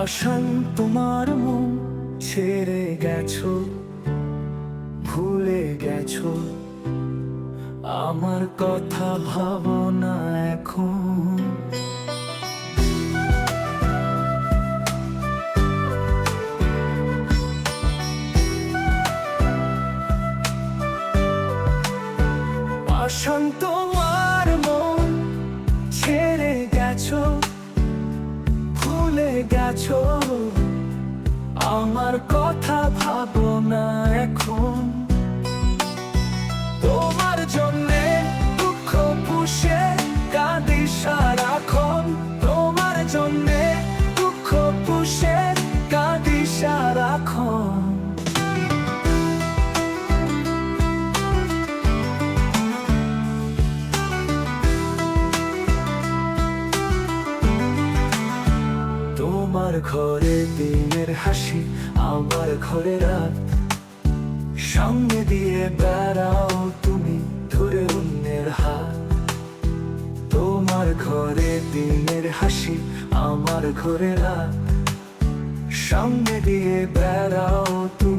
পাশান তোমার মন, ছেড়ে গেছো, ভুলে গেছো। আমার কথা ভাবো না এখন। পাশান তোমার মন, ছেড়ে গেছো ভুলে গেছো? আমার কথা ভাবো তোমার ঘরে দিনের হাসি, আমার ঘরে রাত। সঙ্গে দিয়ে বেড়াও তুমি, ধরে অন্যের হাত। তোমার ঘরে দিনের হাসি, আমার ঘরে রাত। সঙ্গে দিয়ে বেড়াও তুমি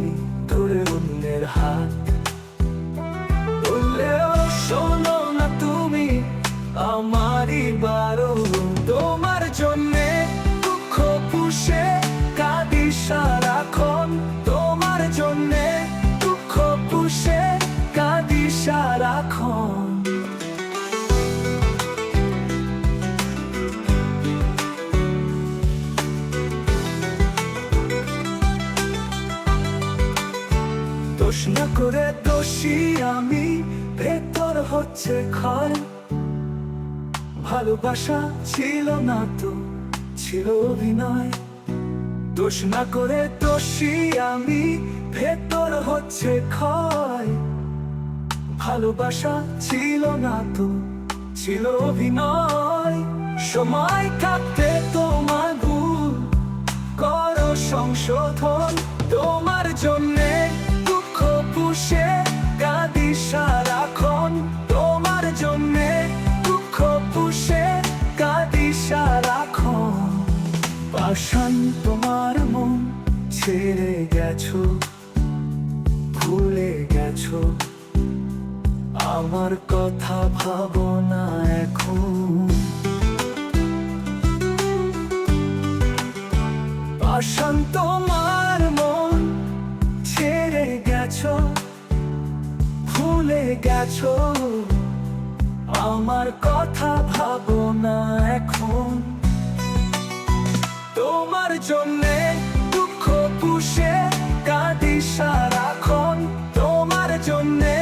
করে দোষী আমি, ভেতর হচ্ছে ক্ষয় ভালোবাসা ছিল না তো, ছিল অভিনয়। দোষ না করে দোষী আমি, ভেতর হচ্ছে ক্ষয় ভালোবাসা ছিল না তো, ছিল অভিনয়। সময় থাকতে তোমার ভুল, করো সংশোধন। তোমার জন্যে দুঃখ পুষে কাঁদি সারাক্ষণ। তোমার জন্যে দুঃখ পুষে কাঁদি সারাক্ষণ। পাশান তোমার মন ছেড়ে গেছো। আমার কথা ভাবো না এখন। পাশান তোমার মন ছেড়ে গেছ, ভুলে গেছো। আমার কথা ভাবো না এখন। তোমার জন্যে দুঃখ পুষে কাঁদি সারাক্ষণ। তোমার জন্যে